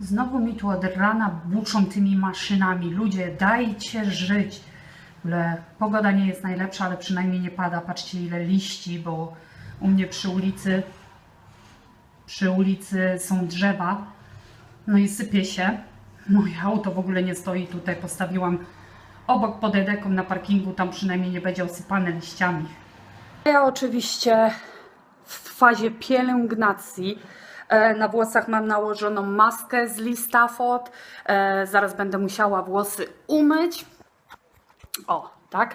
Znowu mi tu od rana buczą tymi maszynami. Ludzie, dajcie żyć. W ogóle pogoda nie jest najlepsza, ale przynajmniej nie pada. Patrzcie ile liści, bo u mnie przy ulicy przy ulicy są drzewa. No i sypie się. Moje auto w ogóle nie stoi tutaj. Postawiłam obok pod edeką na parkingu. Tam przynajmniej nie będzie osypane liściami. Ja oczywiście w fazie pielęgnacji. E, Na włosach mam nałożoną maskę z Lee Stafford. E, Zaraz będę musiała włosy umyć. O, tak.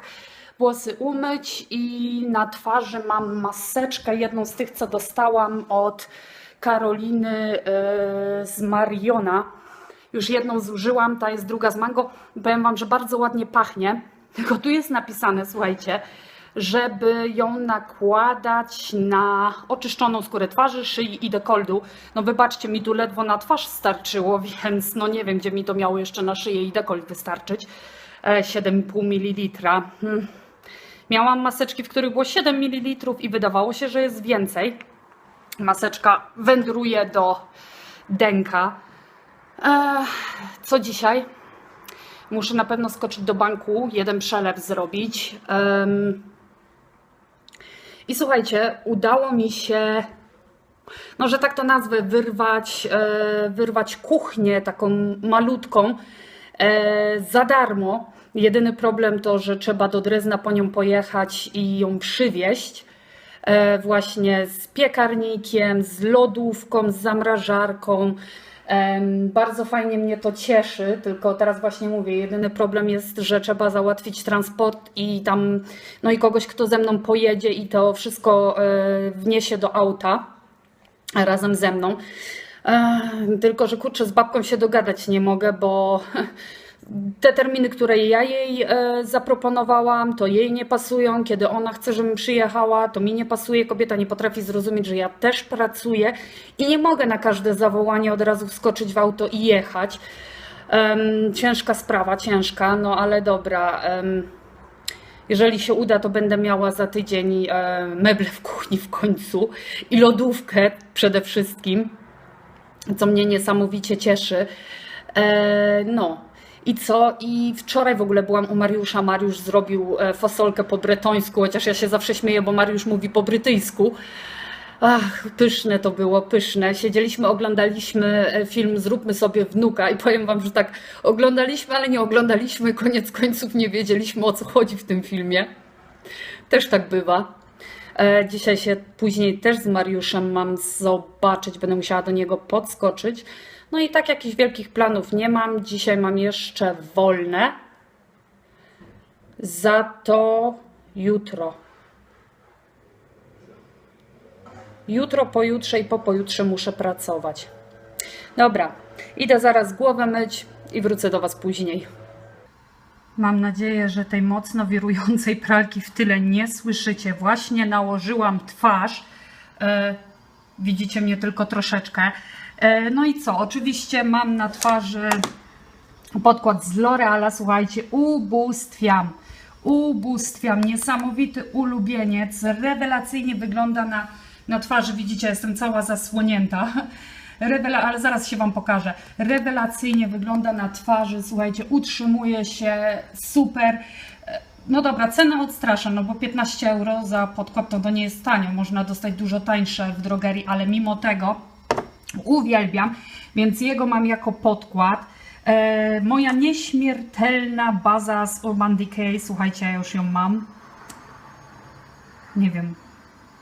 Włosy umyć i na twarzy mam maseczkę, jedną z tych, co dostałam od Karoliny e, z Mariona. Już jedną zużyłam, ta jest druga z mango. Powiem Wam, że bardzo ładnie pachnie. Tylko tu jest napisane, słuchajcie, żeby ją nakładać na oczyszczoną skórę twarzy, szyi i dekoldu. No wybaczcie, mi tu ledwo na twarz starczyło, więc no nie wiem, gdzie mi to miało jeszcze na szyję i dekolt wystarczyć. E, 7,5 ml. Hmm. Miałam maseczki, w których było 7 ml i wydawało się, że jest więcej. Maseczka wędruje do denka. E, co dzisiaj? Muszę na pewno skoczyć do banku, jeden przelew zrobić. I słuchajcie, udało mi się, no że tak to nazwę, wyrwać, e, wyrwać kuchnię taką malutką e, za darmo. Jedyny problem to, że trzeba do Drezna po nią pojechać i ją przywieźć. E, właśnie z piekarnikiem, z lodówką, z zamrażarką. Bardzo fajnie mnie to cieszy, tylko teraz właśnie mówię, jedyny problem jest, że trzeba załatwić transport i tam, no i kogoś, kto ze mną pojedzie i to wszystko e, wniesie do auta razem ze mną. E, Tylko, że kurczę, z babką się dogadać nie mogę, bo te terminy, które ja jej e, zaproponowałam, to jej nie pasują. Kiedy ona chce, żebym przyjechała, to mi nie pasuje. Kobieta nie potrafi zrozumieć, że ja też pracuję i nie mogę na każde zawołanie od razu wskoczyć w auto i jechać. Em, ciężka sprawa, ciężka, no ale dobra. em, jeżeli się uda, to będę miała za tydzień e, meble w kuchni w końcu i lodówkę przede wszystkim, co mnie niesamowicie cieszy. E, no. I co? I wczoraj w ogóle byłam u Mariusza. Mariusz zrobił e, fasolkę po bretońsku, chociaż ja się zawsze śmieję, bo Mariusz mówi po brytyjsku. Ach, pyszne to było, pyszne. Siedzieliśmy, oglądaliśmy e, film Zróbmy sobie wnuka i powiem wam, że tak oglądaliśmy, ale nie oglądaliśmy. Koniec końców nie wiedzieliśmy o co chodzi w tym filmie. Też tak bywa. E, Dzisiaj się później też z Mariuszem mam zobaczyć, będę musiała do niego podskoczyć. No i tak jakichś wielkich planów nie mam. Dzisiaj mam jeszcze wolne. Za to jutro. Jutro, pojutrze i po pojutrze muszę pracować. Dobra, idę zaraz głowę myć i wrócę do Was później. Mam nadzieję, że tej mocno wirującej pralki w tyle nie słyszycie. Właśnie nałożyłam twarz. E, widzicie mnie tylko troszeczkę. E, no i co? Oczywiście mam na twarzy podkład z L'Oreala. Słuchajcie, ubóstwiam. Ubóstwiam. Niesamowity ulubieniec. Rewelacyjnie wygląda na, na twarzy. Widzicie, jestem cała zasłonięta. Rewela, ale zaraz się Wam pokażę. Rewelacyjnie wygląda na twarzy, słuchajcie, utrzymuje się super. E, No dobra, cena odstrasza, no bo 15 euro za podkład to, to nie jest tanio. Można dostać dużo tańsze w drogerii, ale mimo tego uwielbiam, więc jego mam jako podkład. E, moja nieśmiertelna baza z Urban Decay, słuchajcie, ja już ją mam. Nie wiem,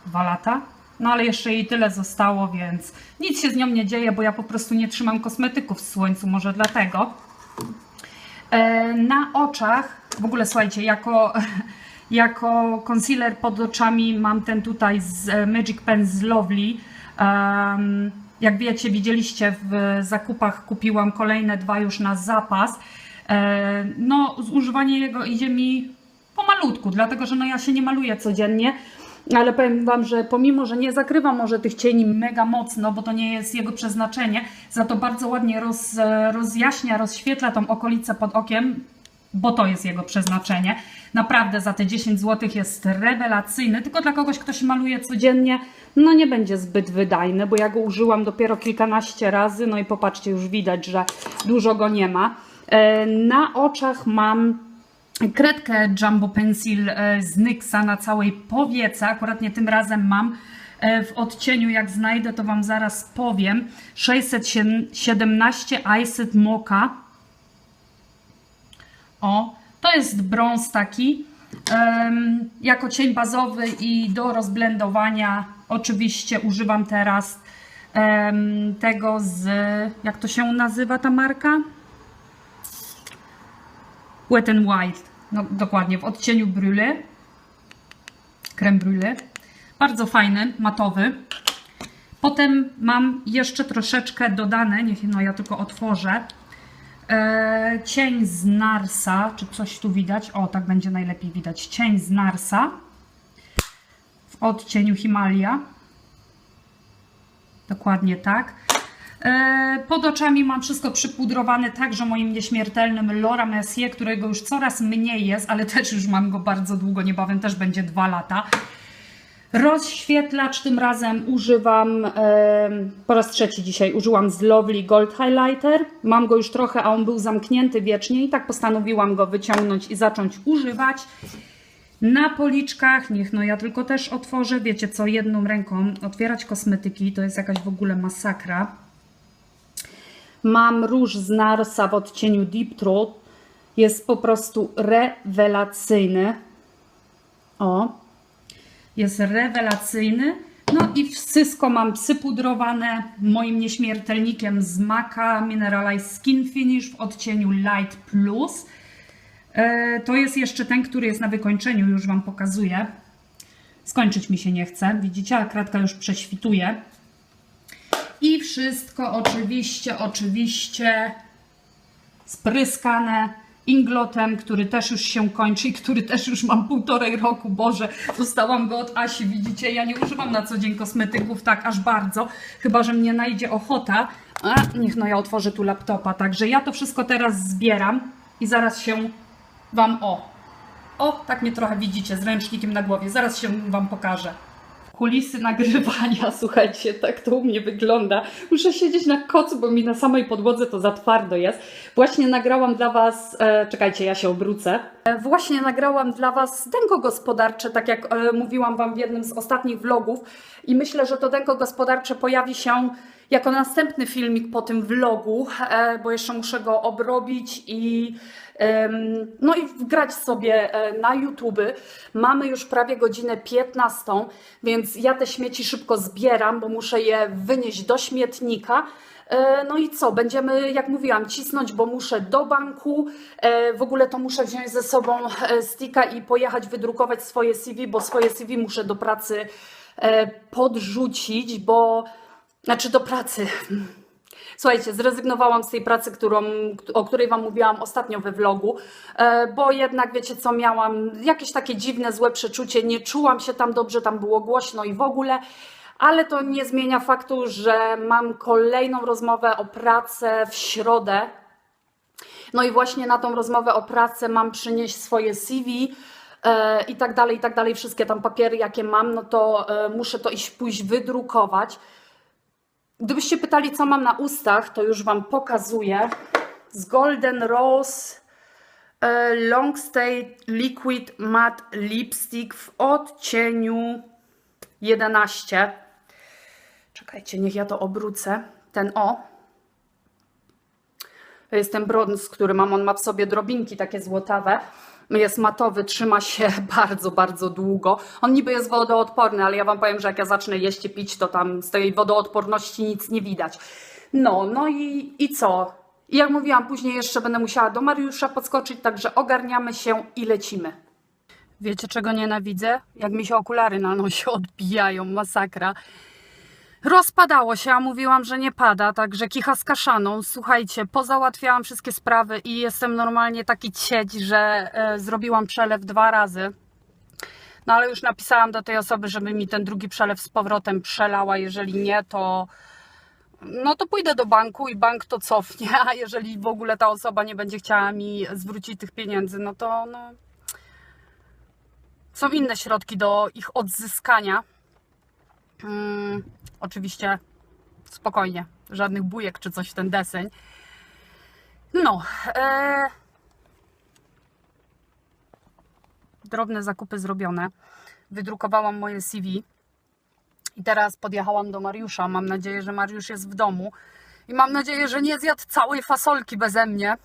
dwa lata. No ale jeszcze jej tyle zostało, więc nic się z nią nie dzieje, bo ja po prostu nie trzymam kosmetyków w słońcu, może dlatego. E, na oczach, w ogóle słuchajcie, jako, jako concealer pod oczami mam ten tutaj z e, Magic Pen z Lovely. Em, jak wiecie, widzieliście w zakupach kupiłam kolejne dwa już na zapas. E, no, zużywanie jego idzie mi pomalutku, dlatego że no ja się nie maluję codziennie, ale powiem Wam, że pomimo, że nie zakrywam może tych cieni mega mocno, bo to nie jest jego przeznaczenie, za to bardzo ładnie roz, rozjaśnia, rozświetla tą okolicę pod okiem. Bo to jest jego przeznaczenie. Naprawdę za te 10 zł jest rewelacyjny, tylko dla kogoś, kto się maluje codziennie, no nie będzie zbyt wydajny, bo ja go użyłam dopiero kilkanaście razy, no i popatrzcie, już widać, że dużo go nie ma. E, Na oczach mam kredkę Jumbo Pencil e, z NYXa na całej powiece, akurat nie tym razem mam e, w odcieniu, jak znajdę to Wam zaraz powiem, 617 Iced Mocha. O, to jest brąz taki, em, jako cień bazowy i do rozblendowania oczywiście używam teraz em, tego z, jak to się nazywa ta marka? Wet n White, no dokładnie, w odcieniu Brûlée, creme brûlée. Bardzo fajny, matowy. Potem mam jeszcze troszeczkę dodane, niech no ja tylko otworzę. E, cień z Narsa, czy coś tu widać? O, tak będzie najlepiej widać. Cień z Narsa w odcieniu Himalaya. Dokładnie tak. E, Pod oczami mam wszystko przypudrowane także moim nieśmiertelnym Laura Mercier, którego już coraz mniej jest, ale też już mam go bardzo długo, niebawem też będzie dwa lata. Rozświetlacz tym razem używam, po raz trzeci dzisiaj użyłam z Lovely Gold Highlighter. Mam go już trochę, a on był zamknięty wiecznie i tak postanowiłam go wyciągnąć i zacząć używać. Na policzkach, niech no ja tylko też otworzę, wiecie co, jedną ręką otwierać kosmetyki to jest jakaś w ogóle masakra. Mam róż z Narsa w odcieniu Deep Throat. Jest po prostu rewelacyjny. O, jest rewelacyjny. No i wszystko mam przypudrowane moim nieśmiertelnikiem z Maka Mineralized Skin Finish w odcieniu Light Plus. E, To jest jeszcze ten, który jest na wykończeniu, już Wam pokazuję. Skończyć mi się nie chce. Widzicie, a kratka już prześwituje. I wszystko oczywiście, oczywiście spryskane inglotem, który też już się kończy i który też już mam półtorej roku. Boże, dostałam go od Asi, widzicie, ja nie używam na co dzień kosmetyków tak aż bardzo, chyba że mnie najdzie ochota. A, niech no ja otworzę tu laptopa, także ja to wszystko teraz zbieram i zaraz się Wam o, o, tak mnie trochę widzicie z ręcznikiem na głowie, zaraz się Wam pokażę kulisy nagrywania, słuchajcie, tak to u mnie wygląda. Muszę siedzieć na kocu, bo mi na samej podłodze to za twardo jest. Właśnie nagrałam dla Was, e, czekajcie, ja się obrócę. E, właśnie nagrałam dla Was denko gospodarcze, tak jak e, mówiłam Wam w jednym z ostatnich vlogów i myślę, że to denko gospodarcze pojawi się jako następny filmik po tym vlogu, e, bo jeszcze muszę go obrobić i no i wgrać sobie e, na YouTube. Mamy już prawie godzinę 15, więc ja te śmieci szybko zbieram, bo muszę je wynieść do śmietnika. E, No i co? Będziemy, jak mówiłam, cisnąć, bo muszę do banku. E, W ogóle to muszę wziąć ze sobą sticka i pojechać wydrukować swoje CV, bo swoje CV muszę do pracy podrzucić, bo znaczy do pracy. Słuchajcie, zrezygnowałam z tej pracy, którą, o której Wam mówiłam ostatnio we vlogu, e, bo jednak wiecie co, miałam jakieś takie dziwne, złe przeczucie, nie czułam się tam dobrze, tam było głośno i w ogóle, ale to nie zmienia faktu, że mam kolejną rozmowę o pracę w środę. No i właśnie na tą rozmowę o pracę mam przynieść swoje CV e, i tak dalej, i tak dalej, wszystkie tam papiery, jakie mam, no to e, muszę to iść pójść wydrukować. Gdybyście pytali, co mam na ustach, to już Wam pokazuję. Z Golden Rose e, Long Stay Liquid Matte Lipstick w odcieniu 11. Czekajcie, niech ja to obrócę. Ten o. To jest ten brąz, który mam. On ma w sobie drobinki takie złotawe. Jest matowy, trzyma się bardzo, bardzo długo. On niby jest wodoodporny, ale ja Wam powiem, że jak ja zacznę jeść i pić, to tam z tej wodoodporności nic nie widać. No, no i, i co? I jak mówiłam, później jeszcze będę musiała do Mariusza podskoczyć, także ogarniamy się i lecimy. Wiecie, czego nienawidzę? Jak mi się okulary na nosie odbijają, masakra. Rozpadało się, a mówiłam, że nie pada, także kicha z kaszaną. Słuchajcie, pozałatwiałam wszystkie sprawy i jestem normalnie taki cieć, że e, zrobiłam przelew dwa razy. No ale już napisałam do tej osoby, żeby mi ten drugi przelew z powrotem przelała. Jeżeli nie, to no to pójdę do banku i bank to cofnie, a jeżeli w ogóle ta osoba nie będzie chciała mi zwrócić tych pieniędzy, no to no, są inne środki do ich odzyskania. Mm, oczywiście spokojnie, żadnych bujek czy coś w ten deseń. No, e... drobne zakupy zrobione. Wydrukowałam moje CV i teraz podjechałam do Mariusza. Mam nadzieję, że Mariusz jest w domu i mam nadzieję, że nie zjadł całej fasolki beze mnie.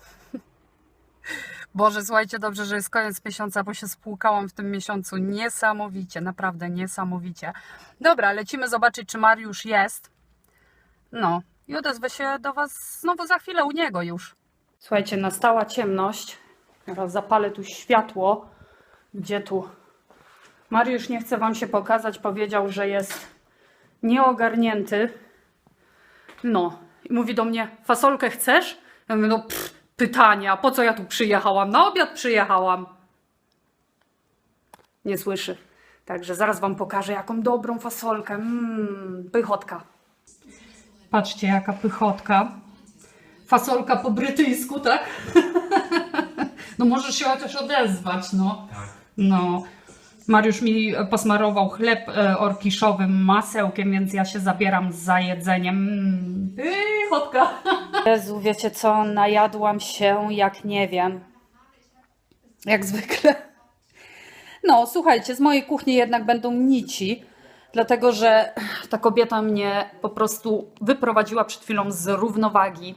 Boże, słuchajcie, dobrze, że jest koniec miesiąca, bo się spłukałam w tym miesiącu niesamowicie, naprawdę niesamowicie. Dobra, lecimy zobaczyć, czy Mariusz jest. No, i odezwę się do Was znowu za chwilę u niego już. Słuchajcie, nastała ciemność. Teraz zapalę tu światło. Gdzie tu? Mariusz nie chce Wam się pokazać, powiedział, że jest nieogarnięty. No, i mówi do mnie, fasolkę chcesz? Ja mówię, no pff, pytania, po co ja tu przyjechałam? Na obiad przyjechałam. Nie słyszy. Także zaraz Wam pokażę, jaką dobrą fasolkę. Mmm, pychotka. Patrzcie, jaka pychotka. Fasolka po brytyjsku, tak? no możesz się chociaż odezwać, no. Tak. No. Mariusz mi posmarował chleb e, orkiszowym masełkiem, więc ja się zabieram za jedzeniem. Mm, pychotka. Jezu, wiecie co? Najadłam się jak nie wiem. Jak zwykle. No, słuchajcie, z mojej kuchni jednak będą nici, dlatego że ta kobieta mnie po prostu wyprowadziła przed chwilą z równowagi.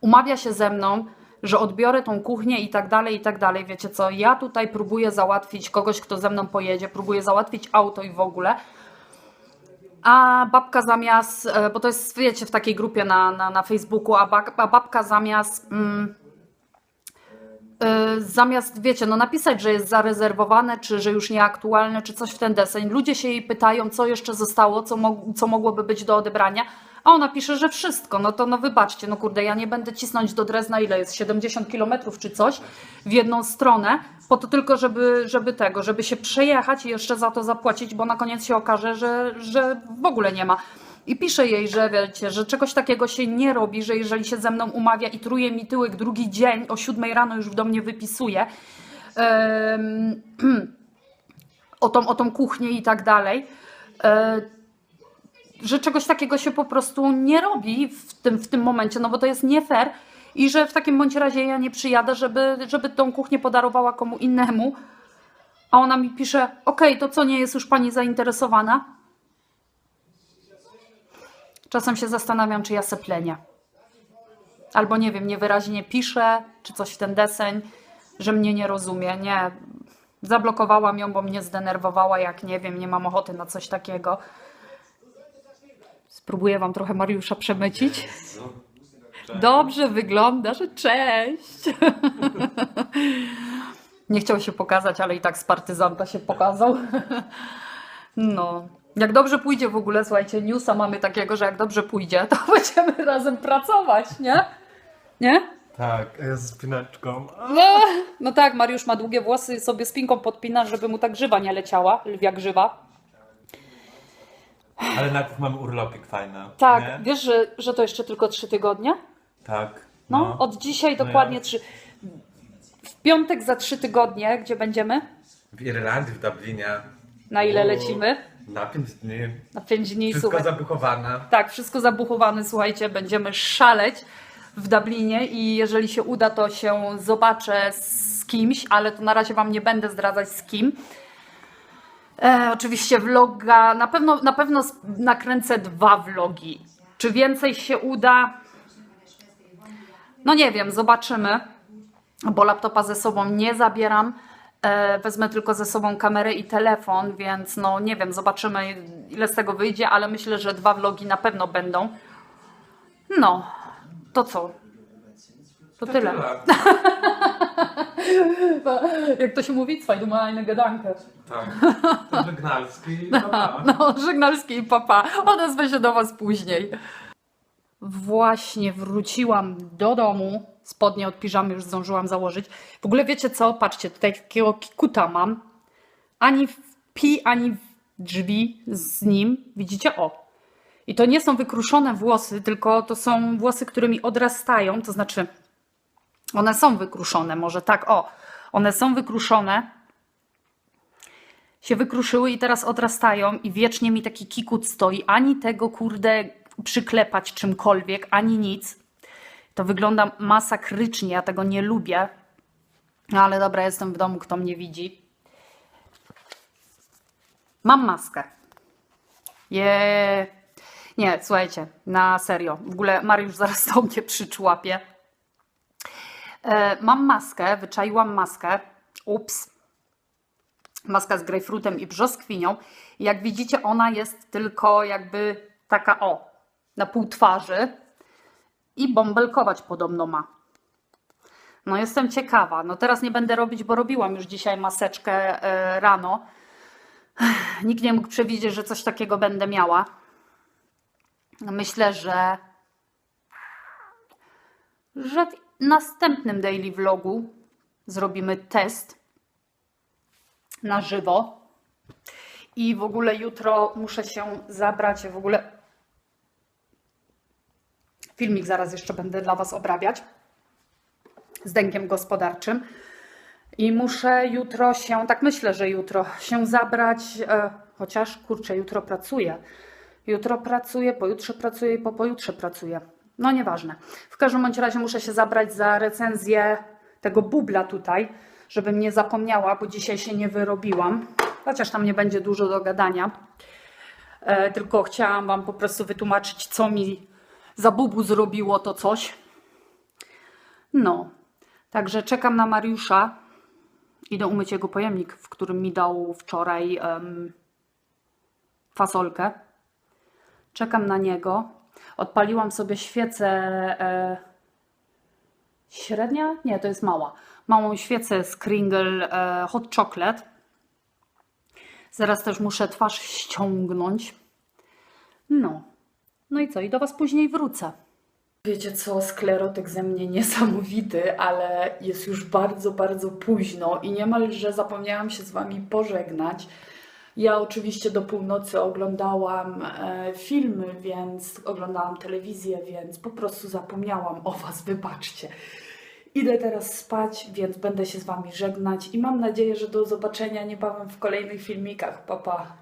Umawia się ze mną, że odbiorę tą kuchnię i tak dalej, i tak dalej. Wiecie co, ja tutaj próbuję załatwić kogoś, kto ze mną pojedzie, próbuję załatwić auto i w ogóle. A babka zamiast, e, bo to jest, wiecie, w takiej grupie na, na, na Facebooku, a, a babka zamiast. Mm, y, zamiast, wiecie, no napisać, że jest zarezerwowane, czy że już nieaktualne, czy coś w ten deseń. Ludzie się jej pytają, co jeszcze zostało, co, mo co mogłoby być do odebrania, a ona pisze, że wszystko. No to no wybaczcie, no kurde, ja nie będę cisnąć do Drezna, ile jest, 70 kilometrów czy coś, w jedną stronę, po to tylko, żeby, żeby tego, żeby się przejechać i jeszcze za to zapłacić, bo na koniec się okaże, że, że w ogóle nie ma. I pisze jej, że wiecie, że czegoś takiego się nie robi, że jeżeli się ze mną umawia i truje mi tyłek drugi dzień, o 7 rano już do mnie wypisuje, em, o, tą, o tą kuchnię i tak dalej, e, że czegoś takiego się po prostu nie robi w tym, w tym momencie, no bo to jest nie fair i że w takim bądź razie ja nie przyjadę, żeby, żeby tą kuchnię podarowała komu innemu, a ona mi pisze, okej, to co, nie jest już pani zainteresowana? Czasem się zastanawiam, czy ja seplenię. Albo nie wiem, niewyraźnie piszę, czy coś w ten deseń, że mnie nie rozumie. Nie, zablokowałam ją, bo mnie zdenerwowała, jak nie wiem, nie mam ochoty na coś takiego. Spróbuję wam trochę Mariusza przemycić. Dobrze wygląda, że cześć. Nie chciał się pokazać, ale i tak z partyzanta się pokazał. No. Jak dobrze pójdzie w ogóle, słuchajcie, newsa mamy takiego, że jak dobrze pójdzie, to będziemy razem pracować, nie? Nie? Tak, ja z spinaczką. No, no tak, Mariusz ma długie włosy, sobie spinką podpina, żeby mu ta grzywa nie leciała, lwia grzywa. Ale najpierw mamy urlopik fajny. Tak, Nie? wiesz, że, że to jeszcze tylko trzy tygodnie? Tak. No, od dzisiaj No dokładnie jak? trzy. W piątek za trzy tygodnie, gdzie będziemy? W Irlandii, w Dublinie. Na ile O, lecimy? Na pięć dni. Na pięć dni, Wszystko słuchaj. zabuchowane. Tak, wszystko zabuchowane, słuchajcie, będziemy szaleć w Dublinie i jeżeli się uda, to się zobaczę z kimś, ale to na razie Wam nie będę zdradzać z kim. E, oczywiście vloga, na pewno, na pewno nakręcę dwa vlogi. Czy więcej się uda? No nie wiem, zobaczymy, bo laptopa ze sobą nie zabieram. E, wezmę tylko ze sobą kamerę i telefon, więc no nie wiem, zobaczymy ile z tego wyjdzie, ale myślę, że dwa vlogi na pewno będą. No, to co? To tyle. Jak to się mówi? Zwei dumme eine Gedanke. Tak. To Żegnalski. Dobra. No, żegnalski i papa. Odezwę się do Was później. Właśnie wróciłam do domu. Spodnie od piżamy już zdążyłam założyć. W ogóle wiecie co? Patrzcie, tutaj takiego kikuta mam. Ani w pi, ani w drzwi z nim. Widzicie? O. I to nie są wykruszone włosy, tylko to są włosy, które mi odrastają, to znaczy one są wykruszone, może tak, o, one są wykruszone, się wykruszyły i teraz odrastają i wiecznie mi taki kikut stoi, ani tego kurde przyklepać czymkolwiek, ani nic. To wygląda masakrycznie, ja tego nie lubię. No ale dobra, jestem w domu, kto mnie widzi. Mam maskę. Je... Nie, słuchajcie, na serio. W ogóle Mariusz zaraz do mnie przyczłapie. E, mam maskę, wyczaiłam maskę. Ups. Maska z grejpfrutem i brzoskwinią. Jak widzicie, ona jest tylko jakby taka o, na pół twarzy i bąbelkować podobno ma. No jestem ciekawa. No teraz nie będę robić, bo robiłam już dzisiaj maseczkę e, rano. Nikt nie mógł przewidzieć, że coś takiego będę miała. Myślę, że że w następnym daily vlogu zrobimy test na żywo. I w ogóle jutro muszę się zabrać. W ogóle filmik zaraz jeszcze będę dla Was obrabiać z dękiem gospodarczym. I muszę jutro się, tak myślę, że jutro się zabrać, e, chociaż kurczę, jutro pracuję. Jutro pracuję, pojutrze pracuję i po pojutrze pracuję. No nieważne. W każdym bądź razie muszę się zabrać za recenzję tego bubla tutaj, żebym nie zapomniała, bo dzisiaj się nie wyrobiłam. Chociaż tam nie będzie dużo do gadania. E, tylko chciałam Wam po prostu wytłumaczyć, co mi za bubu zrobiło to coś. No, także czekam na Mariusza. Idę umyć jego pojemnik, w którym mi dał wczoraj em, fasolkę. Czekam na niego. Odpaliłam sobie świecę e, średnia? Nie, to jest mała. Małą świecę z Kringle e, Hot Chocolate. Zaraz też muszę twarz ściągnąć. No. No i co? I do Was później wrócę. Wiecie co, sklerotyk ze mnie niesamowity, ale jest już bardzo, bardzo późno i niemalże zapomniałam się z Wami pożegnać. Ja oczywiście do północy oglądałam e, filmy, więc oglądałam telewizję, więc po prostu zapomniałam o Was, wybaczcie. Idę teraz spać, więc będę się z Wami żegnać i mam nadzieję, że do zobaczenia niebawem w kolejnych filmikach. Pa, pa.